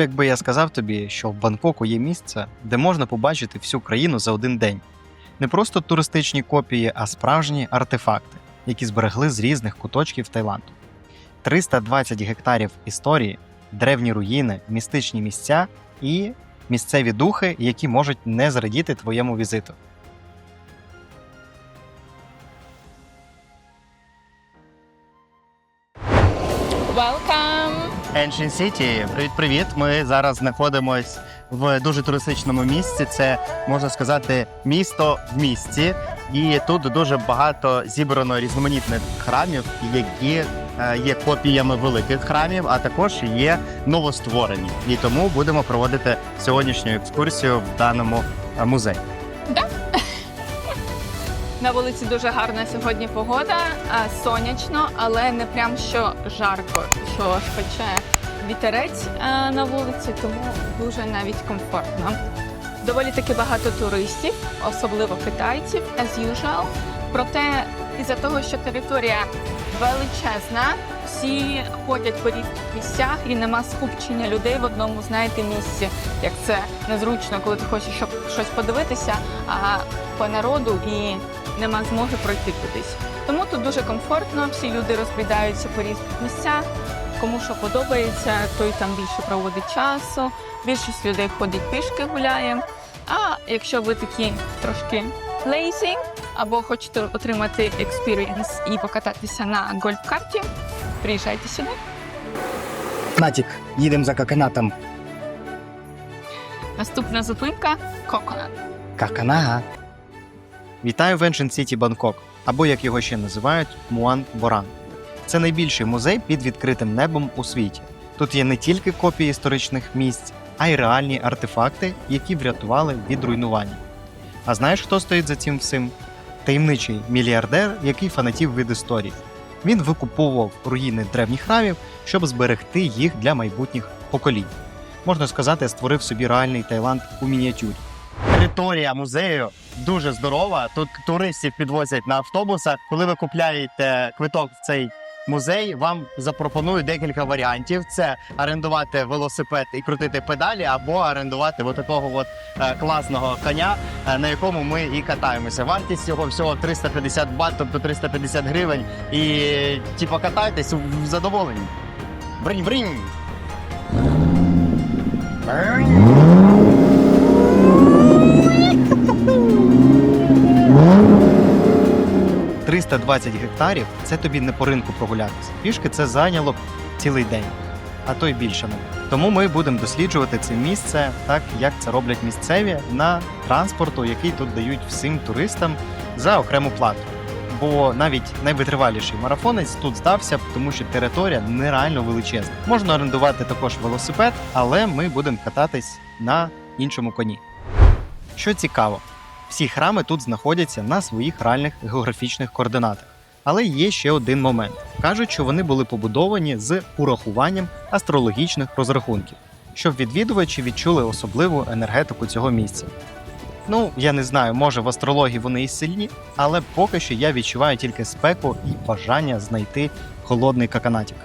Якби я сказав тобі, що в Бангкоку є місце, де можна побачити всю країну за один день. Не просто туристичні копії, а справжні артефакти, які зберегли з різних куточків Таїланду. 320 гектарів історії, древні руїни, містичні місця і місцеві духи, які можуть не зрадіти твоєму візиту. Ancient City. Привіт, привіт. Ми зараз знаходимось в дуже туристичному місці. Це можна сказати місто в місті, і тут дуже багато зібрано різноманітних храмів, які е, є копіями великих храмів, а також є новостворені. І тому будемо проводити сьогоднішню екскурсію в даному е, музеї. На вулиці дуже гарна сьогодні погода, сонячно, але не прям що жарко, що пече вітерець а, на вулиці, тому дуже навіть комфортно. Доволі таки багато туристів, особливо китайців, as usual. Проте із-за того, що територія величезна, всі ходять по різних місцях і нема скупчення людей в одному, знаєте, місці. Як це незручно, коли ти хочеш щоб щось подивитися, а по народу і нема змоги пройти кудись. Тому тут дуже комфортно, всі люди розглядаються по різних місцях. Кому що подобається, той там більше проводить часу. Більшість людей ходить пішки гуляє. А якщо ви такі трошки lazy, або хочете отримати експірієнс і покататися на гольф-карті, приїжджайте сюди. Натік, їдемо за каканатом. Наступна зупинка Коконат. Каканага. Вітаю в Ancient City Бангкок, або як його ще називають Муан Боран. Це найбільший музей під відкритим небом у світі. Тут є не тільки копії історичних місць, а й реальні артефакти, які врятували від руйнування. А знаєш, хто стоїть за цим всім? Таємничий мільярдер, який фанатів від історії. Він викуповував руїни древніх храмів, щоб зберегти їх для майбутніх поколінь. Можна сказати, створив собі реальний Таїланд у мініатюрі. Територія музею дуже здорова. Тут туристів підвозять на автобусах. Коли ви купляєте квиток в цей Музей вам запропонує декілька варіантів: це орендувати велосипед і крутити педалі, або орендувати от такого от класного коня, е, на якому ми і катаємося. Вартість цього всього 350 бат, тобто 350 гривень. І типу, катайтесь в задоволенні. Бринь-бринь! 20 гектарів це тобі не по ринку прогулятися. Пішки це зайняло цілий день, а то й більше. не. Тому ми будемо досліджувати це місце, так як це роблять місцеві на транспорту, який тут дають всім туристам за окрему плату. Бо навіть найвитриваліший марафонець тут здався, тому що територія нереально величезна. Можна орендувати також велосипед, але ми будемо кататись на іншому коні. Що цікаво, всі храми тут знаходяться на своїх реальних географічних координатах. Але є ще один момент: кажуть, що вони були побудовані з урахуванням астрологічних розрахунків, щоб відвідувачі відчули особливу енергетику цього місця. Ну, я не знаю, може в астрології вони і сильні, але поки що я відчуваю тільки спеку і бажання знайти холодний каканатік.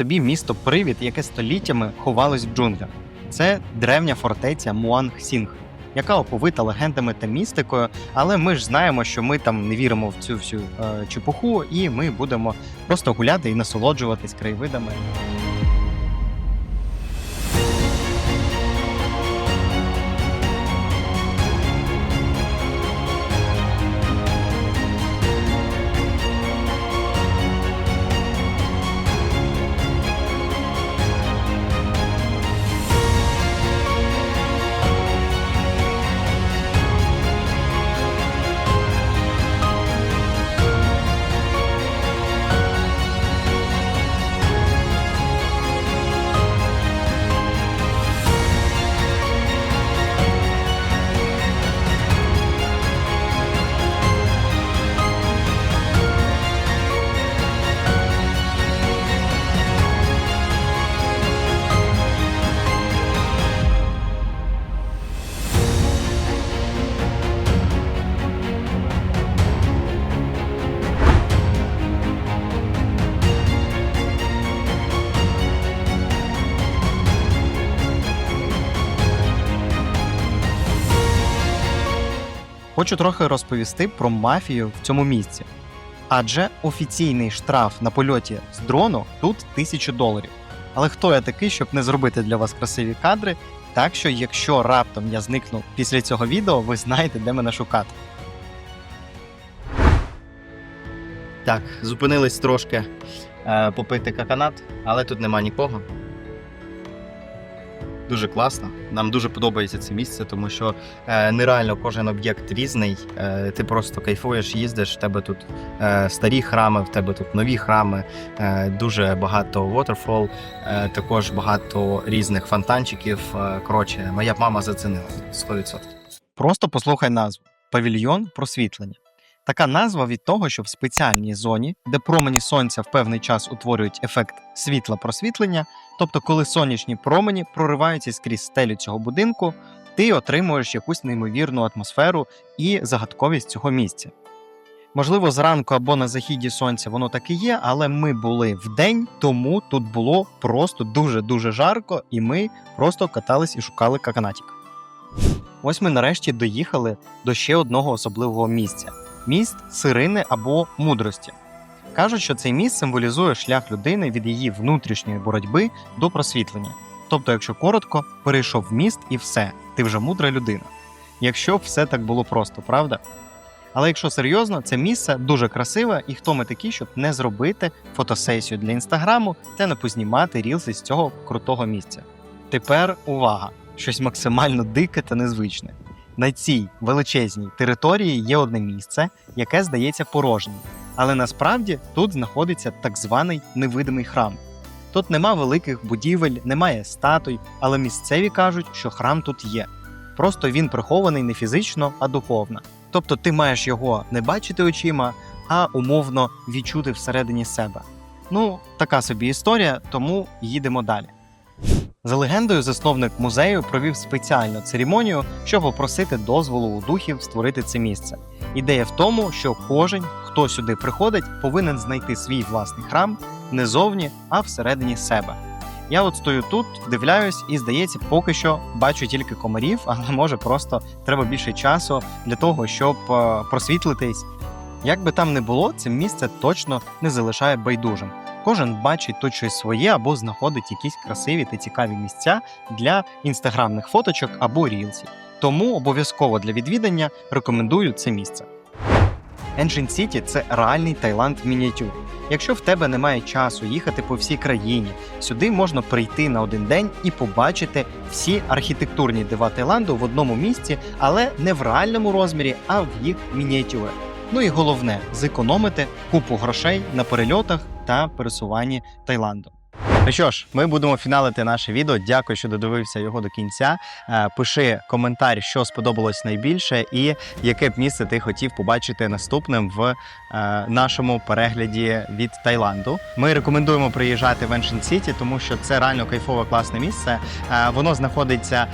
Собі місто Привід, яке століттями ховалось в джунглях. Це древня фортеця Муанг Сінг, яка оповита легендами та містикою. Але ми ж знаємо, що ми там не віримо в цю всю е, чепуху, і ми будемо просто гуляти і насолоджуватись краєвидами. Хочу трохи розповісти про мафію в цьому місці. Адже офіційний штраф на польоті з дрону тут 1000 доларів. Але хто я такий, щоб не зробити для вас красиві кадри? Так що, якщо раптом я зникну після цього відео, ви знаєте, де мене шукати. Так, зупинились трошки е, попити каканат, але тут нема нікого. Дуже класно. Нам дуже подобається це місце, тому що е, нереально кожен об'єкт різний. Е, ти просто кайфуєш, їздиш. В тебе тут е, старі храми, в тебе тут нові храми, е, дуже багато waterfall, е, також багато різних фонтанчиків. Е, коротше, моя мама зацінила 100%. Просто послухай назву: павільйон просвітлення. Така назва від того, що в спеціальній зоні, де промені сонця в певний час утворюють ефект світла просвітлення, тобто коли сонячні промені прориваються скрізь стелю цього будинку, ти отримуєш якусь неймовірну атмосферу і загадковість цього місця. Можливо, зранку або на західі сонця воно так і є, але ми були в день, тому тут було просто дуже-дуже жарко, і ми просто катались і шукали каканатік. Ось ми нарешті доїхали до ще одного особливого місця міст сирини або мудрості. Кажуть, що цей міст символізує шлях людини від її внутрішньої боротьби до просвітлення. Тобто, якщо коротко, перейшов в міст і все, ти вже мудра людина. Якщо б все так було просто, правда? Але якщо серйозно, це місце дуже красиве, і хто ми такі, щоб не зробити фотосесію для інстаграму та не познімати рілси з цього крутого місця. Тепер увага! Щось максимально дике та незвичне. На цій величезній території є одне місце, яке здається порожнім. Але насправді тут знаходиться так званий невидимий храм. Тут нема великих будівель, немає статуй, але місцеві кажуть, що храм тут є. Просто він прихований не фізично, а духовно. Тобто ти маєш його не бачити очима, а умовно відчути всередині себе. Ну, така собі історія, тому їдемо далі. За легендою, засновник музею провів спеціальну церемонію, щоб попросити дозволу у духів створити це місце. Ідея в тому, що кожен, хто сюди приходить, повинен знайти свій власний храм не зовні, а всередині себе. Я от стою тут, вдивляюсь, і здається, поки що бачу тільки комарів, але може просто треба більше часу для того, щоб е, просвітлитись. Як би там не було, це місце точно не залишає байдужим. Кожен бачить тут щось своє або знаходить якісь красиві та цікаві місця для інстаграмних фоточок або рілсів. Тому обов'язково для відвідання рекомендую це місце. Ancient City – це реальний Таїланд в мініатюрі. Якщо в тебе немає часу їхати по всій країні, сюди можна прийти на один день і побачити всі архітектурні дива Таїланду в одному місці, але не в реальному розмірі, а в їх мініатюрах. Ну і головне зекономити купу грошей на перельотах та пересуванні Таїланду. Ну що ж, ми будемо фіналити наше відео. Дякую, що додивився його до кінця. Е, Пиши коментар, що сподобалось найбільше, і яке б місце ти хотів побачити наступним в е, нашому перегляді від Таїланду. Ми рекомендуємо приїжджати в Ancient City, тому що це реально кайфове класне місце. Е, Воно знаходиться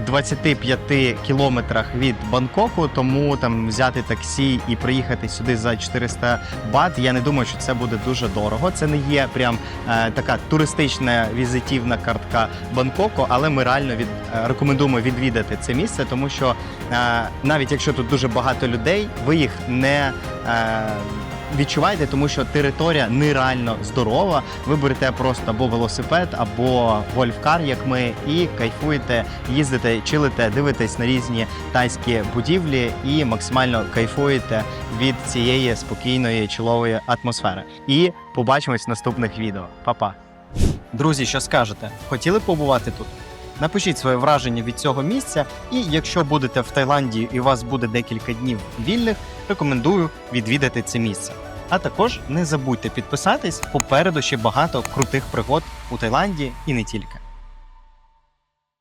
в 25 кілометрах від Бангкоку, тому там взяти таксі і приїхати сюди за 400 бат. Я не думаю, що це буде дуже дорого. Це не є прям е, така туристична візитівна картка Бангкоку, але ми реально від е, рекомендуємо відвідати це місце, тому що е, навіть якщо тут дуже багато людей, ви їх не е, Відчуваєте, тому що територія нереально здорова. Ви берете просто або велосипед, або гольфкар, як ми, і кайфуєте, їздите, чилите, дивитесь на різні тайські будівлі і максимально кайфуєте від цієї спокійної чолової атмосфери. І побачимось в наступних відео. Па-па! Друзі, що скажете? Хотіли побувати тут? Напишіть своє враження від цього місця, і якщо будете в Таїланді і у вас буде декілька днів вільних, рекомендую відвідати це місце. А також не забудьте підписатись, попереду ще багато крутих пригод у Таїланді і не тільки.